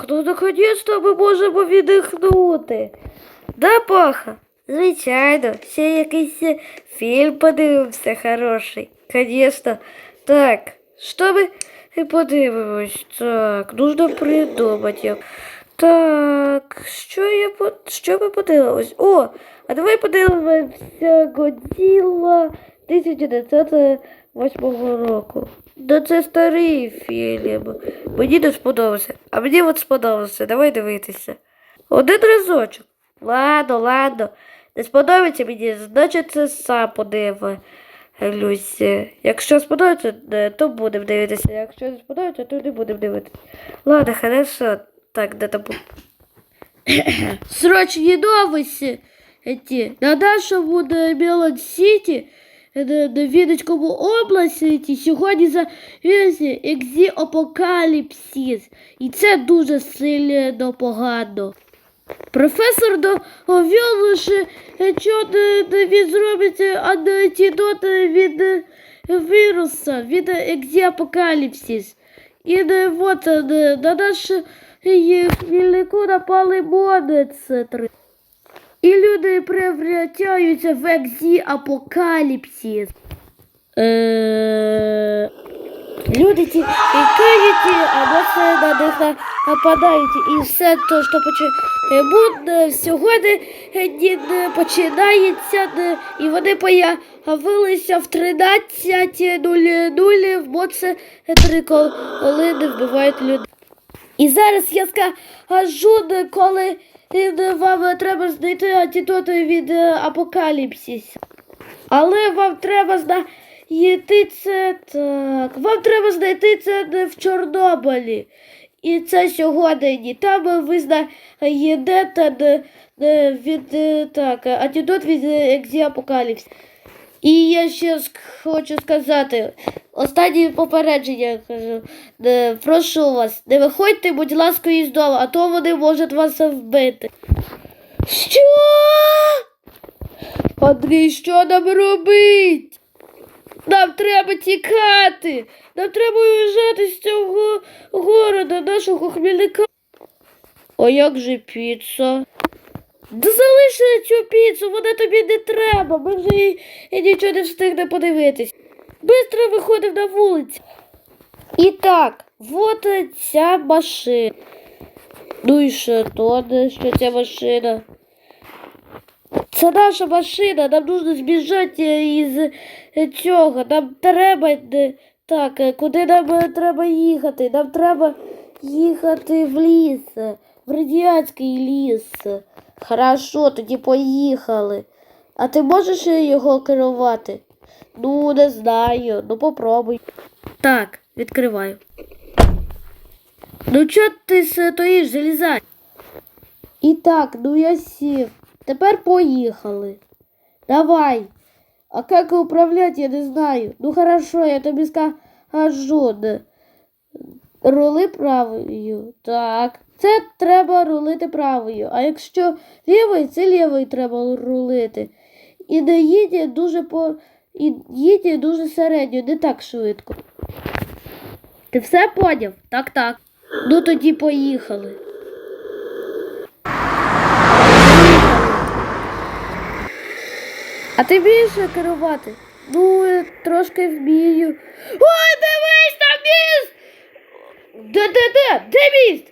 Ох, ну наконець-то ми можемо віддихнути. Да, Паха? Звичайно, ще якийсь фільм подивимося хороший. Звісно. Так, що ми подивимось? Так, нужно придумати. Так, що я що ми подивимось? О, а давай подивимося Годзілла 1908 року. Да це старий фільм. Мені не сподобався. А мені от сподобався. Давай дивитися. Один разочок. Ладно, ладно. Не сподобається мені, значить це сам подивлюся. Якщо сподобається, е, то будемо дивитися. Якщо не сподобається, то не будемо дивитися. Ладно, хорошо. Так, де там. Срочні новості. На нашому на Мелон Сіті, на, на Вінницькому області, сьогодні завівся екзі апокаліпсис. І це дуже сильно погано. Професор довів, що якщо не- не він зробить антидот від е, віруса, від екзіапокаліпсис. І е, на наш е, хмільнику напали монстри. І люди превращаються в екзіапокаліпсис. Е... Люди ті тікають, або це на них нападають. І все то, що буде сьогодні починається, і вони появилися в 13.00 в моце три, коли не вбивають людей. І зараз я скажу, коли е, вам треба знайти антидоти від апокаліпсіс. апокаліпсис. Але вам треба знайти це так. Вам треба знайти це в Чорнобилі. І це сьогодні. Там ви знайдете де- де від е, так, антидот від е, екзіапокаліпсис. І я ще хочу сказати, останнє попередження кажу. Прошу вас, не виходьте, будь ласка, із дому, а то вони можуть вас вбити. Що? Андрій, що нам робить? Нам треба тікати. Нам треба уїжджати з цього города, нашого хмільника. А як же піца? Да залиши цю піцу, вона тобі не треба. Ми вже їй і нічого не встигне подивитись. Бистро виходив на вулицю. І так, вот ця машина. Ну і що то, що ця машина? Це наша машина, нам нужно збіжати із цього. Нам треба так, куди нам треба їхати? Нам треба їхати в ліс, в радіацький ліс. Хорошо, тоді поїхали. А ти можеш його керувати? Ну, не знаю, ну попробуй. Так, відкриваю. Ну чого ти стоїш, залізай? І так, ну я сів. Тепер поїхали. Давай. А як управлять, я не знаю. Ну хорошо, я тобі скажу. Рули правою. Так. Це треба рулити правою. А якщо лівою, це лівою треба рулити. І не їдь дуже по. І їдь дуже середньо, не так швидко. Ти все поняв? Так, так. Ну тоді поїхали. А ти вмієш керувати? Ну, трошки вмію. Ой, дивись там міст! Де, де, де? Де міст?